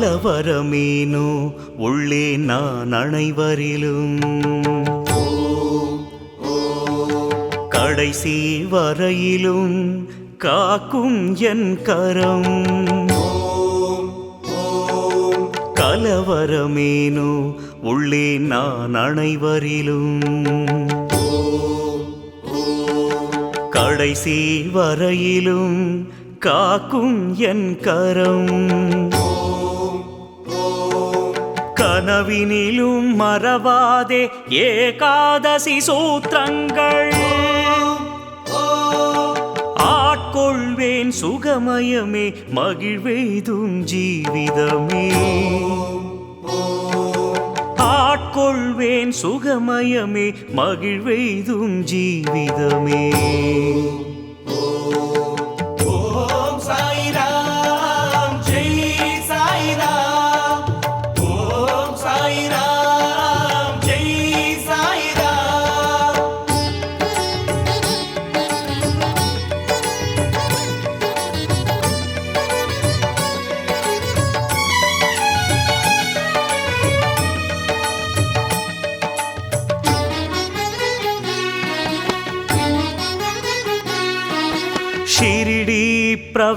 கலவரமேனோ உள்ளே நான் அனைவரிலும். கடைசி வரையிலும் காக்கும் என் கரம். கலவரமேனோ உள்ளே நான் அனைவரிலும். கடைசி வரையிலும் காக்கும் என் கரம். கனவினிலும் மறவாதே ஏகாதசி சூத்திரங்கள். ஆட்கொள்வேன் சுகமயமே மகிழ்வெய்தும் ஜீவிதமே. ஆட்கொள்வேன் சுகமயமே மகிழ்வெய்தும் ஜீவிதமே.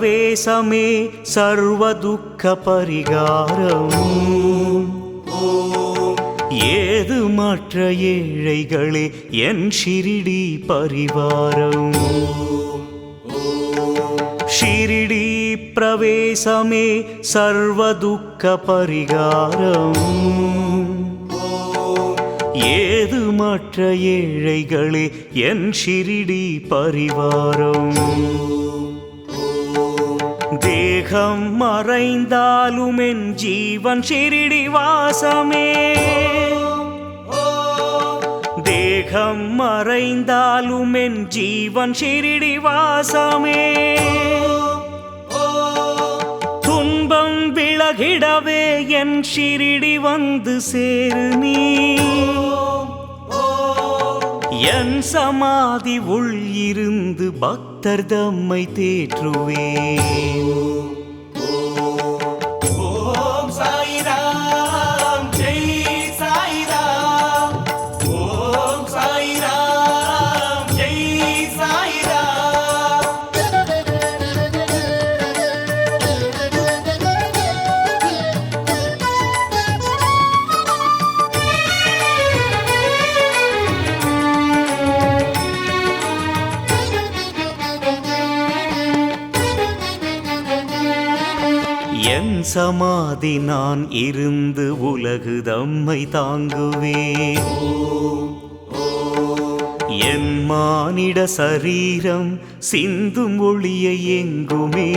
பிரவேசமே சர்வதுக்கபரிகாரம் ஏது மற்ற ஏழைகளே என் ஷிரிடி பரிவாரம். ஷிரிடி பிரவேசமே சர்வதுக்க பரிகாரம் ஏது மற்ற ஏழைகளே என் ஷிரிடி பரிவாரம். தேகம் மறைந்தாலும் என் ஜீவன் ஷிரிடி வாசமே. தேகம் மறைந்தாலும் என் ஜீவன் ஷிரிடி வாசமே. துன்பம் விலகிடவே என் ஷிரிடி வந்து சேரு நீ. என் சமாதி உள் இருந்து பக்தி பக்தர் தம்மை தேற்றுவேன். என் சமாதி நான் இருந்து உலகு தம்மை தாங்குவேன். என் மானிட சரீரம் சிந்தும் ஒளியை எங்குமே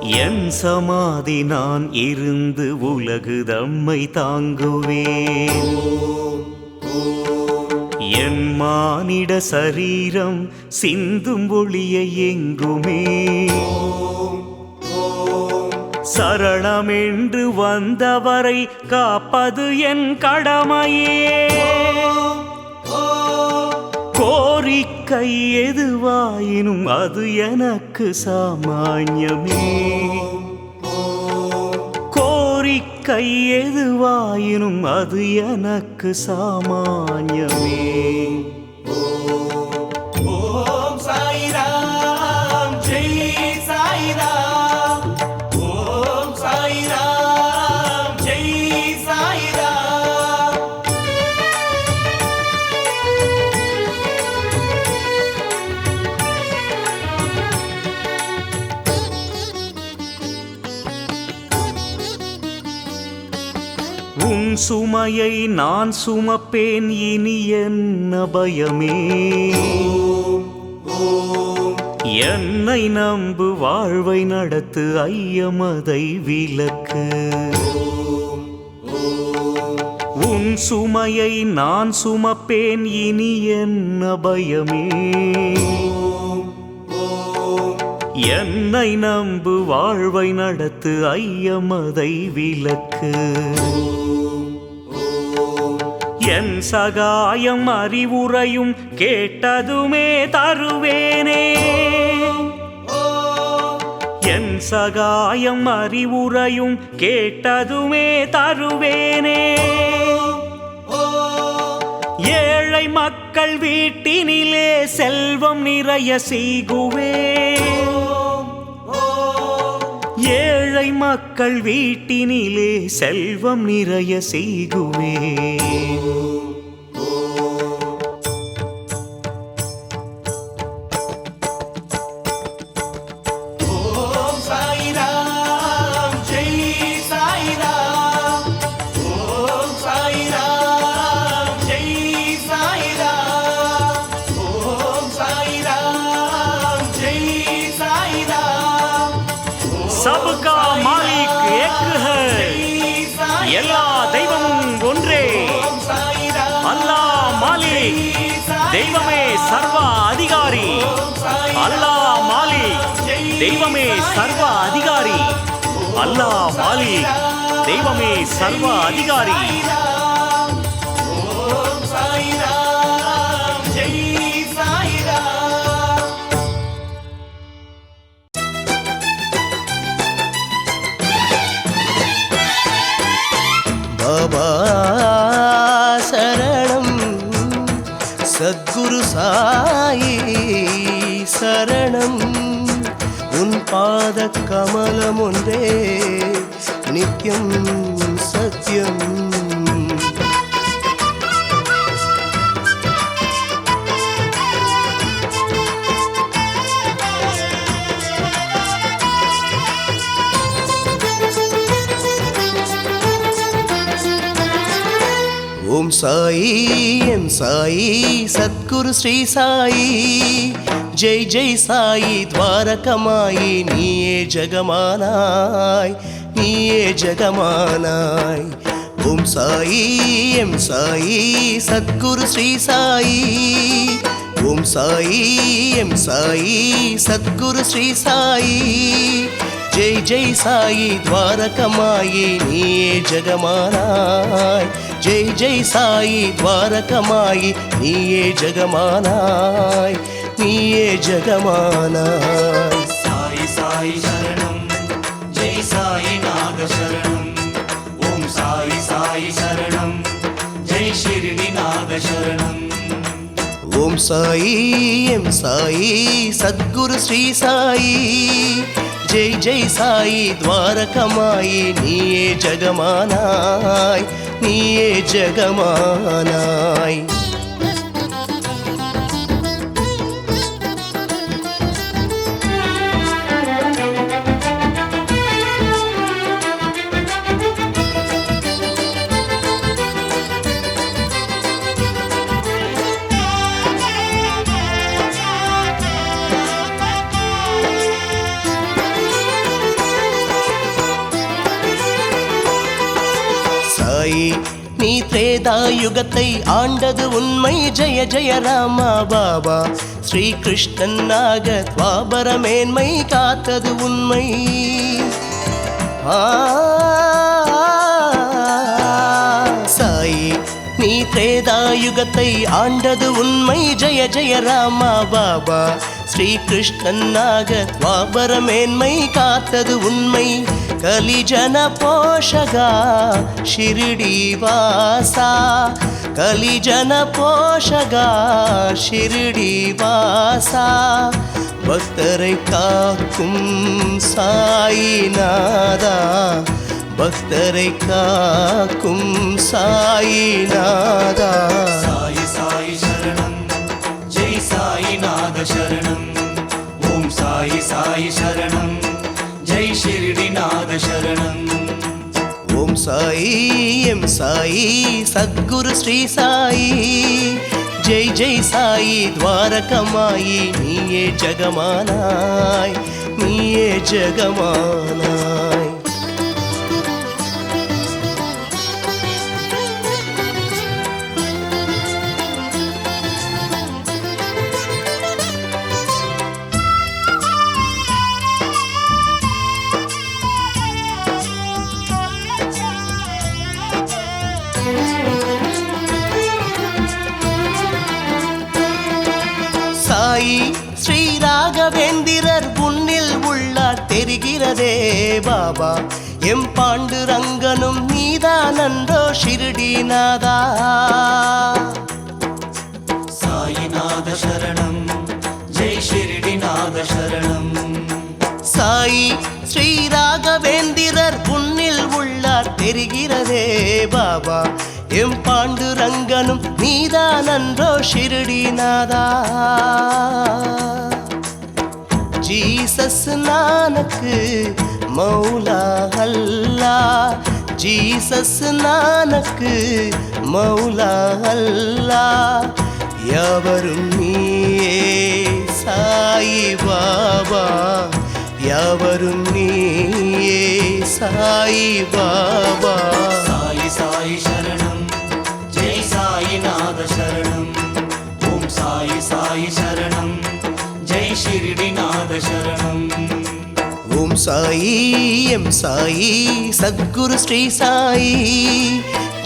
என் சமாதி நான் இருந்து உலகு தம்மை தாங்குவேன். என் மானிட சரீரம் சிந்தும் ஒளியை எங்குமே. சரணமென்று வந்தவரை காப்பது என் கடமையே. கோரிக்கை எதுவாயினும் அது எனக்கு சாமான்யமே. கோரிக்கை எதுவாயினும் அது எனக்கு சாமான்யமே. உன் சுமையை நான் சுமப்பேன் இனி என்ன பயமே என்னை நம்பு வாழ்வை நடத்து ஐயமதை விளக்கு. உன் சுமையை நான் சுமப்பேன் இனி என்ன பயமே என்னை நம்பு வாழ்வை நடத்து ஐயமதை விளக்கு. என் சகாயம் அறிவுரையும் கேட்டதுமே தருவேனே. என் சகாயம் அறிவுரையும் கேட்டதுமே தருவேனே. ஏழை மக்கள் வீட்டினிலே செல்வம் நிறைய செய்குவே. ஏழை மக்கள் வீட்டினிலே செல்வம் நிறைய செய்குவே தெய்வமே சர்வ அதிகாரி. அல்லாஹ் மாலிக் தெய்வமே சர்வ அதிகாரி. பாபா சரணம் சத்குரு சா பாத கமலம் ஒன்றே. நித்யம் சத்யம். ஓம் சாயி என் சாயி சத்குரு ஸ்ரீ சாயி. ஜெய் ஜெய் சாயி துவாரகமாயி நீயே ஜெகமானாய் நீயே ஜெகமானாய். ஓம் சாயி எம் சாயி சத்குரு ஸ்ரீ சாயி. ஓம் சாயி எம் சாயி சத்குரு ஸ்ரீ சாயி. ஜெய் ஜெய் சாயி துவாரகமாயி நீயே ஜெகமானாய். ஜெய் ஜெய் சாயி துவாரகமாயி நீயே ஜெகமானாய். நீயே ஜெகமானாய். சாய் சாய் சரணம் ஜெய் சாய் நாக சரணம் ஓம் சாய் சாய் சரணம் ஜெய் ஷிர்டி நாக சரணம் ஓம் சாயி எம் சாயி சத்குரு ஸ்ரீ சாயி. ஜெய் ஜெய் சாயி துவாரகமாயி நீயே ஜெகமானாய் நீயே ஜெகமானாய். திரேதாயுகத்தை ஆண்டது உண்மை. ஜெய ஜெய ராமா பாபா. ஸ்ரீ கிருஷ்ணனாக துவாபர மேன்மை காத்தது உண்மை. சாயி நீ திரேதாயுகத்தை ஆண்டது உண்மை. ஜெய ஜெய ராமா பாபா. ஸ்ரீ கிருஷ்ணனாக துவாபர மேன்மை காத்தது உண்மை. கலிஜன போஷகா ஷிரடி வாசா கலிஜன போஷகா ஷிரடி வாசா பக்தரை காக்கும் சாயிநாதா பக்தரை காக்கும் சாயிநாதா சாய் சாய் சரணம் ஜெய் சாய் நாக சரணம் ஓம் சாய் சாய் சரணம் ஜெய் ஷிர்டி நாக சரணம் ஓம் சாயி எம் சாயி சத்குரு ஸ்ரீ சாயி. ஜெய் ஜெய் சாயி துவாரகமாயி நீயே ஜகமானாய் நீயே ஜகமானாய். தெரிகிறதே பாபா. எம் பாண்டுரங்கனும் நீதானன்றோ ஷிருடிநாதா சாயிநாத சரணம் ஜெய் ஷிர்டிநாத சரணம். சாயி ஸ்ரீ ராகவேந்திரர் உன்னில் உள்ளார் தெரிகிறதே பாபா. எம் பாண்டுரங்கனும் நீதானன்றோ ஷிருடிநாதா ஜீசஸ் நானக்கு மௌலா அல்லா ஜீசஸ் நானக்கு மௌலா அல்லா எவரும் நீயே சாயி பாபா எவரும் நீயே சாயி பாபா சாயி சாயி சரணம் ஜெய் சாயிநாத சரணம் ஓம் சாயி சாயி சரணம் ஷிர்டிநாத சரணம். ஓம் சாயி எம் சாயி சத்குரு ஸ்ரீ சாயி.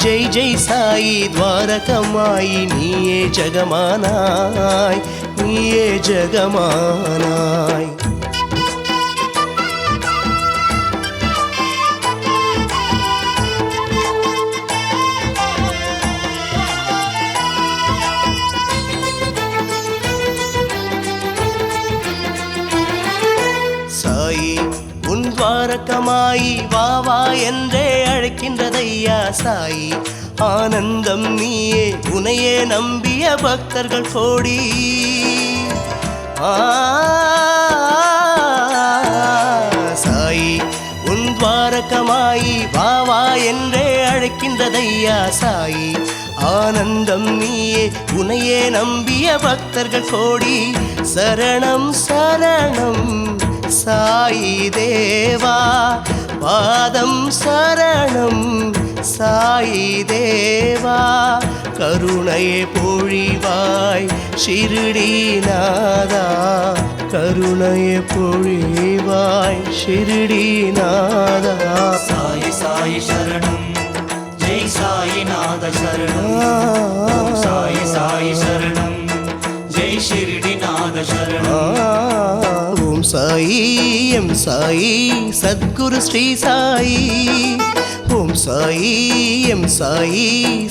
ஜெய் ஜெய் சாயி துவாரகமாயி நீயே ஜகமானாய் நீயே ஜகமானாய். உன் துவாரகமாயி வா வா என்றே அழைக்கின்றதையா சாயி? ஆனந்தம் நீயே உனையே நம்பிய பக்தர்கள் கோடி. சாயி உன் துவாரகமாயி வா வா என்றே அழைக்கின்றதையா சாயி? ஆனந்தம் நீயே உனையே நம்பிய பக்தர்கள் கோடி. சரணம் சரணம். சாயி தேவா பாதம் சரணம் சாயி தேவா கருணையை பொழிவாய் ஷிருடிநாதா கருணையை பொழிவாய் ஷிருடிநாதா சாயி சாயி சரணம் ஜெய் சாயிநாத சரணம். சாயி சாயி சரணம் ஜெய் ஷிர்டிநாத சரணம். ஓம் சாயி எம் சாயி சத்குரு ஸ்ரீ சாயி. ஓம் சாயி எம் சாயி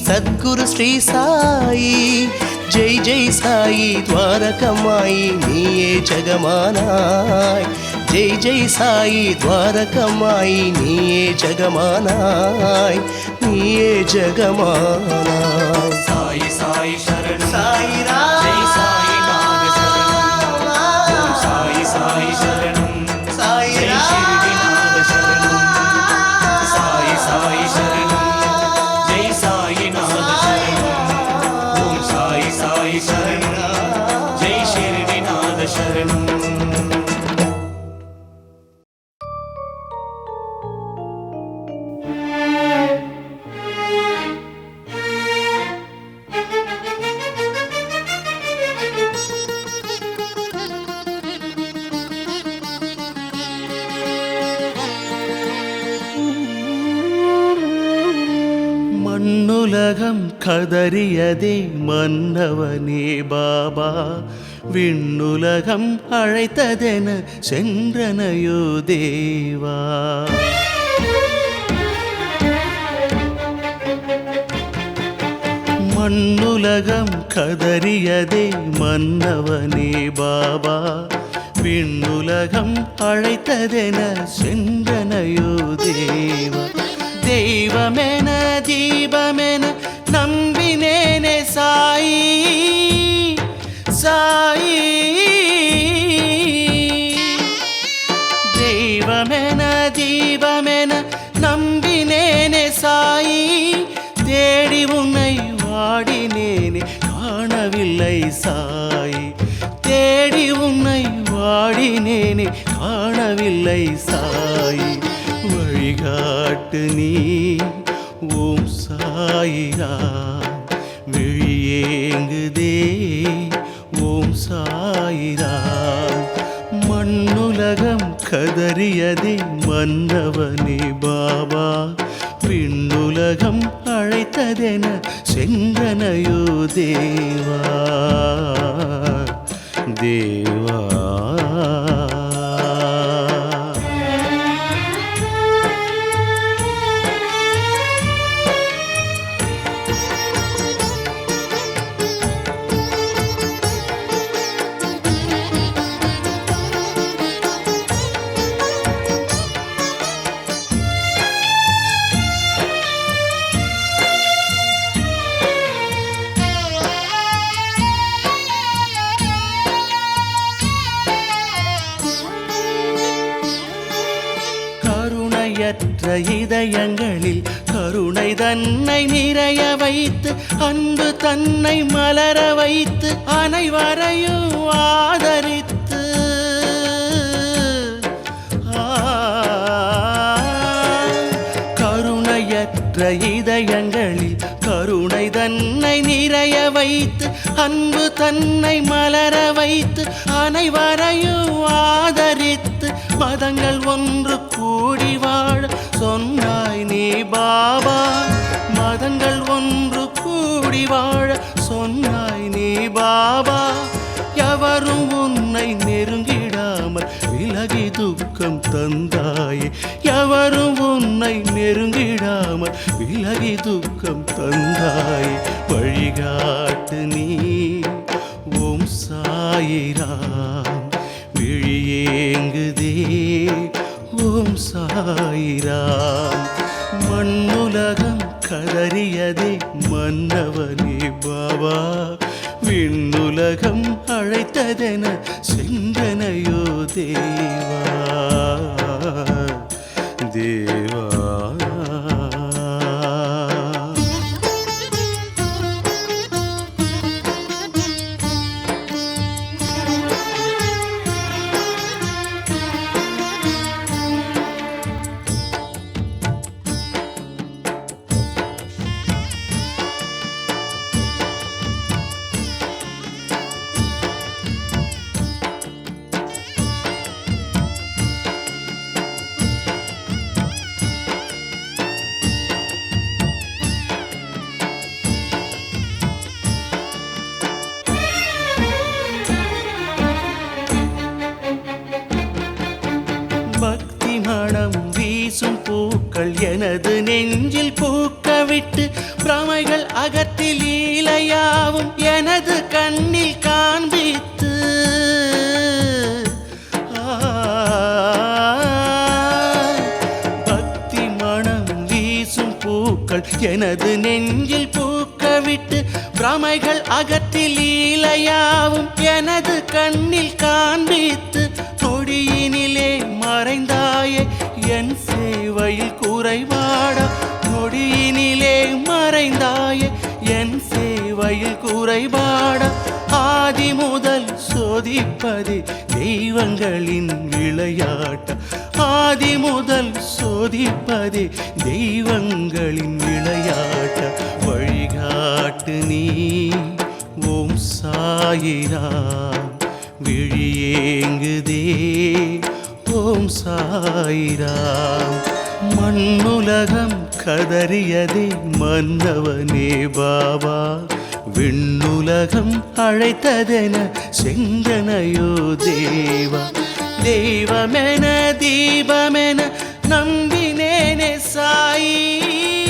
சத்குரு ஸ்ரீ சாயி. ஜெய் ஜெய் சாயி துவாரகமாயி நீயே ஜகமானாய். ஜெய் ஜெய் சாயி துவாரகமாயி நீயே ஜகமானாய். நீயே ஜகமானாய். சாயி சாயி சரணம். சாயிரா உலகம் கதறியதே மன்னவனே பாபா. விண்ணுலகம் அழைத்ததென சென்றனையோ தேவா. மண்ணுலகம் கதறியதே மன்னவனே பாபா. விண்ணுலகம் அழைத்ததென சென்றனையோ தேவா. தெய்வமென தீபமென சாயி சாயி. தெய்வமென தீபமென நம்பினேனே சாயி. தேடி உன்னை வாடினேனே காணவில்லை சாயி. தேடி உன்னை வாடினேனே காணவில்லை சாயி. வழிகாட்டு நீ ஓம் சாயிரா. விழியேங்குதே ஓம் சாயிரா மண்ணுலகம் கதறியதே மன்னவனே பாபா. பின்னுலகம் அழைத்ததென சென்றனையோ தேவா. தேவா. இதயங்களில் கருணை தன்னை நிறைய வைத்து அன்பு தன்னை மலர வைத்து அனைவரையும் ஆதரித்து. கருணையற்ற இதயங்களில் கருணை தன்னை நிறைய வைத்து அன்பு தன்னை மலர வைத்து அனைவரையும் ஆதரித்து மதங்கள் ஒன்று கூடி வாழ சொன்னாய் நீ பாபா. மதங்கள் ஒன்று கூடி வாழ சொன்னாய் நீ பாபா. எவரும் உன்னை நெருங்கிடாமல் விலகி துக்கம் தந்தாயே. எவரும் உன்னை நெருங்கிடாமல் விலகி துக்கம் தந்தாயே. வழிகாட்டு நீ ஓம் சாயிராம். விழியேங்குதே ஓம் சாயிராம். மண்ணுலகம் கதறியதே மன்னவனே பாபா. விண்ணுலகம் அழைத்ததென சென்றனையோ தேவா. தேவா. பிரமைகள் அகற்றில் லீலையாவும் எனது கண்ணில் காண்பித்து நொடியினிலே மறைந்தாயே என் சேவையில் குறைபாடா நொடியினிலே மறைந்தாயே என் சேவையில் குறைபாடா ஆதி முதல் சோதிப்பதே தெய்வங்களின் விளையாட்ட. ஆதி முதல் சோதிப்பதே தெய்வங்களின் விளையாட்ட. காட்டு நீ ஓம் சாயிராம் விழியேங்குதே ஓம் சாயிராம் மண்ணுலகம் கதறியதே மன்னவனே பாபா. விண்ணுலகம் அழைத்ததென செங்கனையோ தேவா. தெய்வமென தீபமென நம்பினேனே சாயி.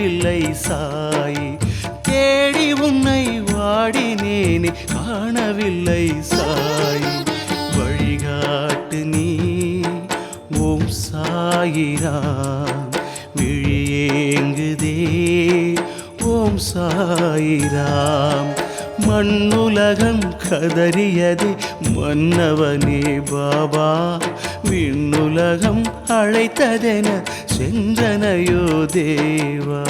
வரவில்லை சாய். தேடி உன்னை வாடினேனே காணவில்லை சாய். வழிகாட்டு நீ ஓம் சாயிராம் விழியேங்குதே ஓம் சாயிராம் மண்ணுலகம் கதறியது மன்னவனே பாபா. உலகம் அழைத்ததென சென்றனையோ தேவா.